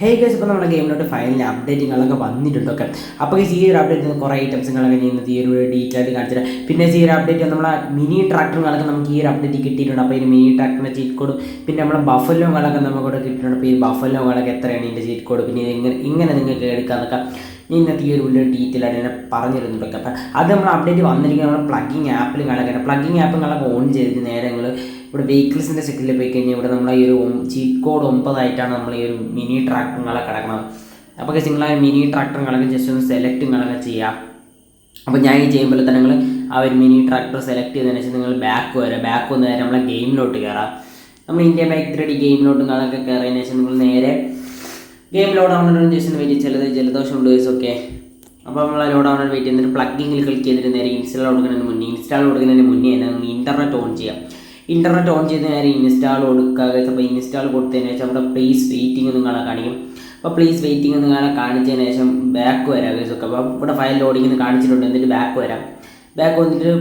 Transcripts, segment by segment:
Hey guys ഇപ്പോൾ നമ്മുടെ ഗെയിമിലോട്ട് final അപ്ഡേറ്റുകളൊക്കെ വന്നിട്ടുണ്ടൊക്കെ അപ്പോൾ ഈ ഒരു അപ്ഡേറ്റ് കുറേ ഐറ്റംസുകളൊക്കെ ചെയ്യുന്നത് ഈ ഒരു ഡീറ്റെയിൽ ആയിട്ട് കാണിച്ചിട്ട് പിന്നെ ഈ അപ്ഡേറ്റ് നമ്മളെ മിനി ട്രാക്ടറുകളൊക്കെ നമുക്ക് ഈ ഒരു അപ്ഡേറ്റ് കിട്ടിയിട്ടുണ്ട്. അപ്പോൾ ഈ മിനി ട്രാക്ടറിന്റെ ചീറ്റ് കോഡ് പിന്നെ നമ്മളെ ബഫലോകളൊക്കെ നമുക്കിവിടെ കിട്ടിയിട്ടുണ്ട്. അപ്പോൾ ഈ ബഫലോകളൊക്കെ എത്രയാണ് ഇതിന്റെ ചീറ്റ് കോഡ് പിന്നെ ഇങ്ങനെ ഇങ്ങനെ നിങ്ങൾക്ക് എടുക്കാമെന്നൊക്കെ ഇന്നത്തെ ഈ ഒരു വലിയ ഡീറ്റെയിൽ ആയിട്ട് ഞാൻ പറഞ്ഞിരുന്നുണ്ടൊക്കെ അപ്പം അത് നമ്മൾ അപ്ഡേറ്റ് വന്നിരിക്കുന്നത് നമ്മൾ പ്ലഗിങ് ആപ്പിൽ കാണാൻ പ്ലഗിങ് ആപ്പുകളൊക്കെ ഓൺ ചെയ്തിട്ട് നേരെ ഇവിടെ വെഹിക്കിൾസിന്റെ സെറ്റിൽ പോയി കഴിഞ്ഞാൽ ഇവിടെ നമ്മൾ ഈ ഒരു ചീറ്റ് കോഡ് ഒമ്പതായിട്ടാണ് നമ്മൾ ഈ ഒരു മിനി ട്രാക്ടറുകളെ കിടക്കുന്നത് അപ്പോൾ നിങ്ങൾ ആ മിനി ട്രാക്ടറുകളൊക്കെ ജസ്റ്റ് ഒന്ന് സെലക്ട് നിങ്ങളൊക്കെ ചെയ്യാം. അപ്പോൾ ഞാൻ ഈ ചെയ്യുമ്പോൾ തന്നെ നിങ്ങൾ ആ ഒരു മിനി ട്രാക്ടർ സെലക്ട് ചെയ്തതിന് ശേഷം നിങ്ങൾ ബാക്ക് വരാം. ബാക്ക് വന്ന് നേരെ നമ്മളെ ഗെയിമിലോട്ട് കയറാം നമ്മൾ ഇന്ത്യ ബൈക്ക് ത്രീ ഗെയിമിലോട്ട് നിങ്ങളൊക്കെ കയറിയതിനു ശേഷം നിങ്ങൾ നേരെ ഗെയിം ലോഡ് ആവുന്നതിന് ശേഷം വെയിറ്റ് ചിലത് ജലദോഷം ഉണ്ട് ഓക്കെ അപ്പോൾ നമ്മൾ ലോഡ് ആവുന്ന വെയിറ്റ് ചെയ്തിട്ട് പ്ലഗിങ്ങിൽ ക്ലിക്ക് ചെയ്തിട്ട് നേരെ ഇൻസ്റ്റാൾ കൊടുക്കുന്നതിന് മുന്നേ ഇൻസ്റ്റാൾ കൊടുക്കുന്നതിന് മുന്നേ തന്നെ നിങ്ങൾ ഇന്റർനെറ്റ് ഓൺ ചെയ്യാം. ഇന്റർനെറ്റ് ഓൺ ചെയ്ത് നേരെ ഇൻസ്റ്റാൾ കൊടുക്കുക അപ്പോൾ ഇൻസ്റ്റാൾ കൊടുത്തതിന് ശേഷം അവിടെ പ്ലീസ് വെയിറ്റിംഗ് നിങ്ങളെ കാണിക്കും. അപ്പോൾ പ്ലീസ് വെയിറ്റിംഗ് നിങ്ങളെ കാണിച്ചതിന് ശേഷം ബാക്ക് വരാം ഒക്കെ അപ്പോൾ ഇവിടെ ഫയൽ ലോഡിംഗ് എന്ന് കാണിച്ചിട്ടുണ്ട്. എന്നിട്ട് ബാക്ക് വരാം. ബാക്ക് വന്നിട്ട്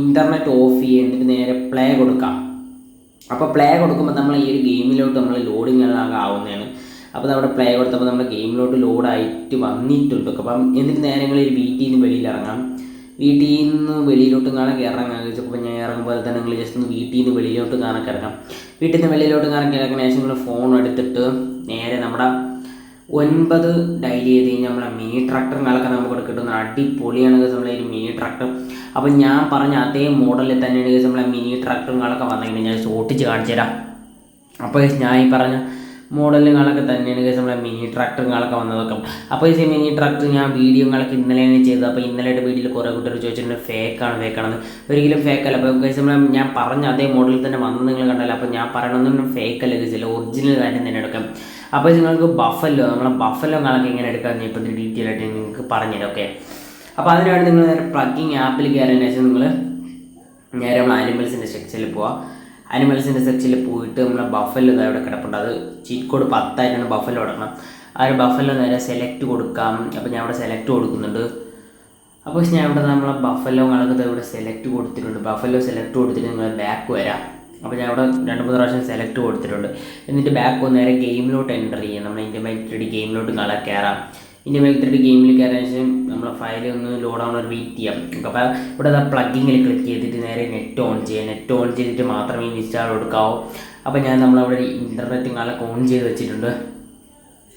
ഇന്റർനെറ്റ് ഓഫ് ചെയ്യുക എന്നിട്ട് നേരെ പ്ലേ കൊടുക്കാം. അപ്പോൾ പ്ലേ കൊടുക്കുമ്പോൾ നമ്മൾ ഈ ഒരു ഗെയിമിലോട്ട് നമ്മൾ ലോഡിങ് ആവുന്നതാണ്. അപ്പോൾ നമ്മുടെ പ്ലേ കൊടുത്തപ്പോൾ നമ്മുടെ ഗെയിമിലോട്ട് ലോഡായിട്ട് വന്നിട്ടുണ്ട്. അപ്പം എന്നിട്ട് നേരങ്ങളിൽ വീട്ടിൽ നിന്ന് വെളിയിൽ ഇറങ്ങാം വീട്ടിൽ നിന്ന് വെളിയിലോട്ട് കാണാൻ ഇറങ്ങാം ചിലപ്പോൾ ഞാൻ ഇറങ്ങുമ്പോൾ തന്നെ നിങ്ങൾ ജസ്റ്റ് ഒന്ന് വീട്ടിൽ നിന്ന് വെളിയിലോട്ട് കാണാൻ കിടക്കാം വീട്ടിൽ നിന്ന് വെളിയിലോട്ട് കാണാൻ കിടക്കുന്ന ശേഷം നിങ്ങൾ ഫോൺ എടുത്തിട്ട് നേരെ നമ്മുടെ ഒൻപത് ഡയൽ ചെയ്ത് കഴിഞ്ഞാൽ നമ്മളെ മിനി ട്രാക്ടറുകളൊക്കെ നമുക്ക് കിട്ടുന്ന അടിപൊളിയാണ് നമ്മളെ ഒരു മിനി ട്രാക്ടർ അപ്പം ഞാൻ പറഞ്ഞ അതേ മോഡലിൽ തന്നെയാണ് നമ്മളെ മിനി ട്രാക്ടറുകളൊക്കെ വന്നിട്ടുണ്ട് ഞാൻ ഷോട്ടിച്ച് കാണിച്ചു തരാം അപ്പോൾ ഞാൻ ഈ പറഞ്ഞ മോഡലുകളൊക്കെ തന്നെയാണ് കേസ് നമ്മളെ മിനി ട്രാക്ടറുകളൊക്കെ വന്നതൊക്കെ. അപ്പോൾ ഈ മിനി ട്രാക്ടർ ഞാൻ വീഡിയോകളൊക്കെ ഇന്നലെയാണ് ചെയ്തത്. അപ്പോൾ ഇന്നലെയുടെ വീഡിയോയിൽ കുറേ കുട്ടികൾ ചോദിച്ചിട്ടുണ്ട് ഫേക്കാണ് ഫേക്കാണെന്ന് ഒരിക്കലും ഫേക്കല്ല അപ്പോൾ കേസ് നമ്മൾ ഞാൻ പറഞ്ഞ അതേ മോഡലിൽ തന്നെ വന്ന് നിങ്ങൾ കണ്ടല്ലോ. അപ്പോൾ ഞാൻ പറയണമെന്നൊന്നും ഫേക്കല്ല കേസില്ല ഒറിജിനൽ കാര്യം തന്നെ എടുക്കാം അപ്പോൾ നിങ്ങൾക്ക് ബഫല്ലോ നമ്മളെ ബഫലോകളൊക്കെ എങ്ങനെ എടുക്കാമെന്ന് ഇപ്പോൾ ഡീറ്റെയിൽ ആയിട്ട് നിങ്ങൾക്ക് പറഞ്ഞുതരാം ഓക്കെ അപ്പോൾ അതിനായിട്ട് നിങ്ങൾ പ്ലഗിങ് ആപ്പിൽ കയറിയതിനു ശേഷം നിങ്ങൾ നേരെ നമ്മൾ ആനിമൽസിന്റെ സെക്ഷനിൽ പോവാം. അനിമൽസിന്റെ സെക്ഷനിൽ പോയിട്ട് നമ്മൾ ബഫല്ലോ അവിടെ കിടപ്പുണ്ട്. അത് ചീറ്റ് കോഡ് പത്തായിട്ടാണ് ബഫല്ലോ ഇടണം. ആ ഒരു ബഫല്ലോ നേരെ സെലക്ട് കൊടുക്കാം. അപ്പോൾ ഞാൻ അവിടെ സെലക്ട് കൊടുക്കുന്നുണ്ട്. അപ്പോൾ ഞാൻ ഇവിടെ നമ്മളെ ബഫല്ലോ കണക്കത്ത് ഇവിടെ സെലക്ട് കൊടുത്തിട്ടുണ്ട്. ബഫല്ലോ സെലക്ട് കൊടുത്തിട്ട് നിങ്ങൾ ബാക്ക് വരാം. അപ്പോൾ ഞാൻ ഇവിടെ രണ്ട് മൂന്ന് പ്രാവശ്യം സെലക്ട് കൊടുത്തിട്ടുണ്ട്. എന്നിട്ട് ബാക്ക് നേരെ ഗെയിമിലോട്ട് എന്റർ ചെയ്യാം. നമ്മൾ ഇന്റർമീഡിയറ്റ് ഗെയിമിലോട്ട് കള കയറാം ഇന്ത്യ ബൈക്ക് ഗെയിമിൽ കയറാൻ ശേഷം നമ്മളെ ഫയൽ ഒന്ന് ലോഡ് ആവണ ഒരു വെയിറ്റ് ചെയ്യാം അപ്പോൾ ഇവിടെ ആ പ്ലഗിങ്ങിൽ ക്ലിക്ക് ചെയ്തിട്ട് നേരെ നെറ്റ് ഓൺ ചെയ്യാം നെറ്റ് ഓൺ ചെയ്തിട്ട് മാത്രമേ ഇൻസ്റ്റാൾ കൊടുക്കാവൂ. അപ്പോൾ ഞാൻ നമ്മളവിടെ ഇന്റർനെറ്റ് കാലൊക്കെ ഓൺ ചെയ്ത് വെച്ചിട്ടുണ്ട്.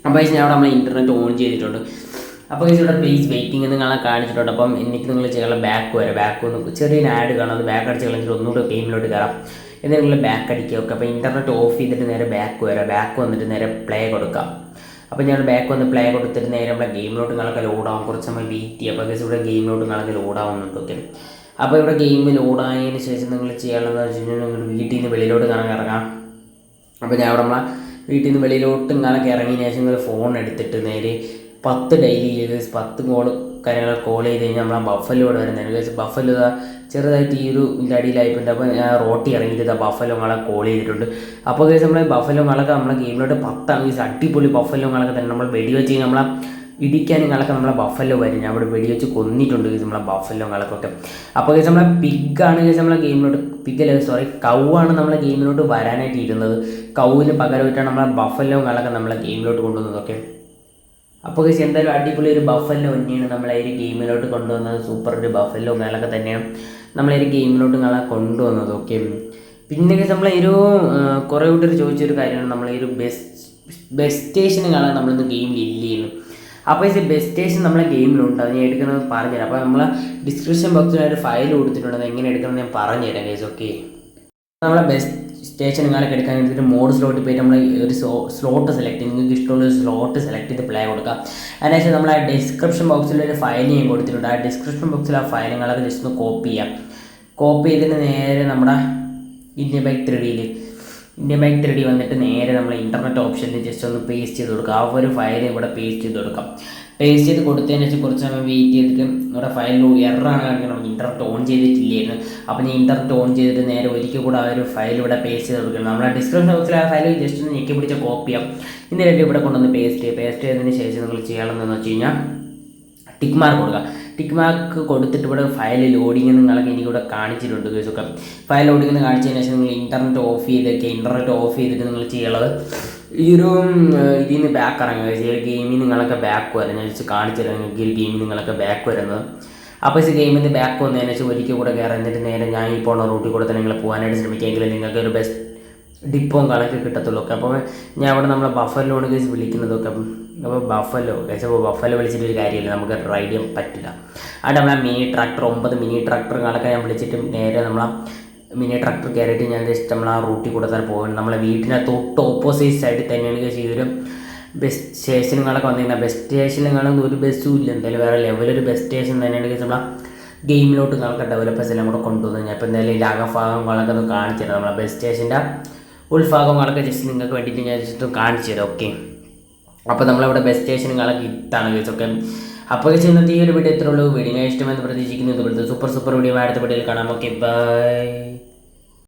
അപ്പോൾ ഞാൻ അവിടെ നമ്മൾ ഇന്റർനെറ്റ് ഓൺ ചെയ്തിട്ടുണ്ട്. അപ്പോൾ ഇവിടെ പ്ലീസ് വെയിറ്റിംഗ് എന്ന് കാണാൻ കാണിച്ചിട്ടുണ്ട്. അപ്പം എനിക്ക് നിങ്ങൾ ചെയ്യാനുള്ള ബാക്ക് വരാം ബാക്ക് ഒന്ന് ചെറിയൊരു ആഡ് കാണാം. അത് ബാക്ക് അടിച്ച് കളഞ്ഞിട്ട് ഒന്നുകൂടെ ഗെയിമിലോട്ട് കയറാം എന്നിട്ട് നിങ്ങൾ ബാക്ക് അടിക്കുക. ഒക്കെ അപ്പോൾ ഇന്റർനെറ്റ് ഓഫ് ചെയ്തിട്ട് നേരെ ബാക്ക് വരാം ബാക്ക് വന്നിട്ട് നേരെ പ്ലേ കൊടുക്കാം. അപ്പോൾ ഞങ്ങൾ ബാക്ക് വന്ന് പ്ലേ കൊടുത്തിട്ട് നേരെ നമ്മുടെ ഗെയിമിലോട്ട് നിങ്ങളൊക്കെ ലോഡാവും കുറച്ച് സമയം വെയിറ്റ് ചെയ്യുക. അപ്പോൾ ഇവിടെ ഗെയിമിലോട്ട് നിങ്ങളൊക്കെ ലോഡാവുന്നുണ്ട് ഓക്കെ അപ്പോൾ ഇവിടെ ഗെയിം ലോഡായതിന് ശേഷം നിങ്ങൾ ചെയ്യാനുള്ളതെന്ന് വെച്ച് കഴിഞ്ഞാൽ നിങ്ങൾ വീട്ടിൽ നിന്ന് വെളിയിലോട്ട് കാണാൻ ഇറങ്ങാം. അപ്പോൾ ഞാൻ അവിടെ നമ്മളെ വീട്ടിൽ നിന്ന് വെളിയിലോട്ട് നിങ്ങളൊക്കെ ഇറങ്ങിയതിന് ശേഷം നിങ്ങൾ ഫോൺ എടുത്തിട്ട് നേരെ പത്ത് ഡെയിലി പത്ത് കോൾ കാര്യങ്ങൾ കോൾ ചെയ്ത് കഴിഞ്ഞാൽ നമ്മൾ ബഫല്ലോ ഇവിടെ വരുന്നത് ബഫല്ലോ ചെറുതായിട്ട് ഈ ഒരു ഇതിന്റെ അടിയിലായിപ്പോണ്ട് അപ്പോൾ ഞാൻ റോട്ടി ഇറങ്ങിയിട്ട് ബഫല്ലോങ്ങളെ കോൾ ചെയ്തിട്ടുണ്ട്. അപ്പോൾ കേസ് നമ്മളെ ബഫലോ ങ്ങളൊക്കെ നമ്മളെ ഗെയിമിലോട്ട് പത്താണ് ഈ അടിപൊളി ബഫലോ ങ്ങളൊക്കെ തന്നെ നമ്മൾ വെടിവെച്ച് കഴിഞ്ഞാൽ നമ്മളെ ഇടിക്കാനും കളൊക്കെ നമ്മളെ ബഫലോ വരും ഞാൻ അവിടെ വെടിവെച്ച് കൊന്നിട്ടുണ്ട് കേസ് നമ്മളെ ബഫല്ലോ ങ്ങളൊക്കെ അപ്പോൾ കേസ് നമ്മളെ പിഗാണ് കേസ് നമ്മളെ ഗെയിമിലോട്ട് പിഗല്ല സോറി കൗ ആണ് നമ്മളെ ഗെയിമിലോട്ട് വരാനായിട്ട് ഇരുന്നത്. കൗവിന് പകരമായിട്ടാണ് നമ്മളെ ബഫലോ കളൊക്കെ നമ്മളെ ഗെയിമിലോട്ട് കൊണ്ടുവന്നതൊക്കെ. അപ്പോൾ കേസ് എന്തായാലും അടിപൊളി ഒരു ബഫല്ലോ തന്നെയാണ് നമ്മളെ ഒരു ഗെയിമിലോട്ട് കൊണ്ടുവന്നത്. സൂപ്പർ ഒരു ബഫല്ലോ മേലൊക്കെ തന്നെയാണ് നമ്മളെ ഒരു ഗെയിമിലോട്ട് നിങ്ങളെ കൊണ്ടുവന്നത് ഓക്കെ പിന്നെ കേസ് നമ്മളെ ഒരു കുറേ കൂട്ടർ ചോദിച്ചൊരു കാര്യമാണ്. നമ്മളെ ഒരു ബെസ്റ്റ് ബെസ്റ്റ് കാണാൻ നമ്മളിന്ന് ഗെയിമിൽ ചെയ്യുന്നു. അപ്പോൾ ഈ ബെസ്റ്റ് സ്റ്റേഷൻ നമ്മളെ ഗെയിമിലുണ്ട് അത് ഞാൻ എടുക്കുന്നത് പറഞ്ഞുതരാം. അപ്പോൾ നമ്മൾ ഡിസ്ക്രിപ്ഷൻ ബോക്സിൽ ഒരു ഫയൽ കൊടുത്തിട്ടുണ്ട്. അത് എങ്ങനെ എടുക്കണമെന്ന് ഞാൻ പറഞ്ഞുതരാം കേസ് ഓക്കെ നമ്മളെ ബെസ്റ്റ് സ്റ്റേഷൻ കാലൊക്കെ എടുക്കാൻ വേണ്ടിയിട്ട് മോഡ് സ്ലോട്ടിൽ പോയിട്ട് നമ്മൾ ഒരു സ്ലോട്ട് സെലക്ട് ചെയ്യും നിങ്ങൾക്ക് ഇഷ്ടമുള്ള ഒരു സ്ലോട്ട് സെലക്ട് ചെയ്ത് പ്ലേ കൊടുക്കുക അതിനുശേഷം നമ്മൾ ആ ഡിസ്ക്രിപ്ഷൻ ബോക്സിൽ ഒരു ഫയൽ കൊടുത്തിട്ടുണ്ട്. ആ ഡിസ്ക്രിപ്ഷൻ ബോക്സിൽ ആ ഫയലുകളൊക്കെ ജസ്റ്റ് ഒന്ന് കോപ്പി ചെയ്യാം. കോപ്പി ചെയ്തിട്ട് നേരെ നമ്മുടെ ഇന്ത്യൻ ബൈക്ക് ത്രീ ഡിയിൽ ഇന്ത്യൻ ഡി വന്നിട്ട് നേരെ നമ്മൾ ഇന്റർനെറ്റ് ഓപ്ഷനിൽ ജസ്റ്റ് ഒന്ന് പേസ്റ്റ് ചെയ്ത് കൊടുക്കുക ആ ഒരു ഫയൽ ഇവിടെ പേസ്റ്റ് ചെയ്ത് കൊടുക്കാം. പേസ്റ്റ് ചെയ്ത് കൊടുത്തതിന് ശേഷം കുറച്ച് സമയം വെയിറ്റ് ചെയ്തിട്ട് ഇവിടെ ഫയലിൽ എററാണ് കാണിക്കണം ഇന്റർനെറ്റ് ഓൺ ചെയ്തിട്ടില്ലായിരുന്നു. അപ്പോൾ ഞാൻ ഇന്റർനെറ്റ് ഓൺ ചെയ്തിട്ട് നേരെ ഒരിക്കൽ കൂടെ ആ ഒരു ഫയൽ ഇവിടെ പേസ്റ്റ് ചെയ്ത് കൊടുക്കണം. നമ്മൾ ഡിസ്ക്രിപ്ഷൻ ബോക്സിൽ ആ ഫയൽ ജസ്റ്റ് ഒന്ന് ഞെക്കി പിടിച്ച കോപ്പി ചെയ്യാം രണ്ട് ഇവിടെ കൊണ്ടുവന്ന് പേസ്റ്റ് ചെയ്യുക പേസ്റ്റ് ചെയ്തതിന് ശേഷം നിങ്ങൾ ചെയ്യണമെന്ന് വെച്ച് കഴിഞ്ഞാൽ ടിക്ക് മാർക്ക് കൊടുക്കുക. ടിക്ക് മാർക്ക് കൊടുത്തിട്ട് ഇവിടെ ഫയൽ ലോഡിങ് നിങ്ങളൊക്കെ എനിക്കിവിടെ കാണിച്ചിട്ടുണ്ട് കേസൊക്കെ ഫയൽ ലോഡിങ് കാണിച്ചതിന് ശേഷം നിങ്ങൾ ഇന്റർനെറ്റ് ഓഫ് ചെയ്തൊക്കെ ഇന്റർനെറ്റ് ഓഫ് ചെയ്തിട്ട് നിങ്ങൾ ചെയ്യുള്ളത് ഈ ഒരു ഇതിൽ നിന്ന് ബാക്ക് ഇറങ്ങുക. ഈ ഒരു ഗെയിമിൽ നിങ്ങളൊക്കെ ബാക്ക് വരാം ഞാൻ വെച്ച് കാണിച്ചു നിങ്ങൾക്ക് ഈ ഗെയിമിൽ നിങ്ങളൊക്കെ ബാക്ക് വരുന്നത്. അപ്പോൾ ഈ ഗെയിമിൽ നിന്ന് ബാക്ക് വന്നതിന് വെച്ചാൽ ഒരിക്കൽ കൂടെ കയറി എന്നിട്ട് നേരെ ഞാൻ ഈ പോണ റൂട്ടിൽ കൂടെ തന്നെ നിങ്ങൾ പോകാനായിട്ട് ശ്രമിക്കുമെങ്കിൽ നിങ്ങൾക്ക് ഒരു ബെസ്റ്റ് ഡിപ്പോം കണക്ക് കിട്ടത്തുള്ളൂ. ഒക്കെ അപ്പോൾ ഞാൻ അവിടെ നമ്മളെ ബഫലോണ് കേസ് വിളിക്കുന്നതൊക്കെ അപ്പം അപ്പോൾ ബഫലോ കേസ് അപ്പോൾ ബഫലോ വിളിച്ചിട്ട് ഒരു കാര്യമില്ല. നമുക്ക് റൈഡ് ചെയ്യാൻ പറ്റില്ല. അതുകൊണ്ട് നമ്മളെ മിനി ട്രാക്ടർ ഒമ്പത് മിനി ട്രാക്ടർ കണക്കെ ഞാൻ വിളിച്ചിട്ട് നേരെ നമ്മളെ മിനി ട്രാക്ടർ കയറിയിട്ട് ഞാൻ ജസ്റ്റ് നമ്മൾ ആ റൂട്ടിൽ കൂടെ തന്നെ പോകുന്നത് നമ്മളെ വീട്ടിനെ തൊട്ട് ഓപ്പോസിറ്റ് സൈഡിൽ തന്നെയാണ് ചെയ്തൊരു ബസ് സ്റ്റേഷനുകളൊക്കെ വന്നിരുന്നത് ബസ് സ്റ്റേഷനുകളൊന്നും ഒരു ബസ്സും ഇല്ല. എന്തായാലും വേറെ ലെവലൊരു ബസ് സ്റ്റേഷൻ തന്നെയാണ് നമ്മളെ ഗെയിമിലോട്ട് നിങ്ങൾക്ക് ഡെവലപ്പേഴ്സ് എല്ലാം കൂടെ കൊണ്ടുവന്നു ഞാൻ ഇപ്പോൾ എന്തായാലും ഇതിന്റെ അകഭാഗങ്ങളൊക്കെ ഒന്ന് കാണിച്ചു തരാം. നമ്മളെ ബസ് സ്റ്റേഷന്റെ ഉൾഭാഗങ്ങളൊക്കെ ജസ്റ്റ് നിങ്ങൾക്ക് വേണ്ടിയിട്ട് ഞാൻ ജസ്റ്റ് കാണിച്ചു തരാം. ഓക്കെ അപ്പോൾ നമ്മളിവിടെ ബസ് സ്റ്റേഷനുകളൊക്കെ ഇത്താണ് കേസ് ഓക്കെ അപ്പോൾ ഇന്നത്തെ ഈ ഒരു വീഡിയോ എത്ര ഉള്ളൂ. വീഡിയോ ഇഷ്ടമെന്ന് പ്രതീക്ഷിക്കുന്നു. ഇതുപോലത്തെ സൂപ്പർ സൂപ്പർ വീഡിയോ അടുത്ത വീഡിയോയിൽ കാണാം. Okay bye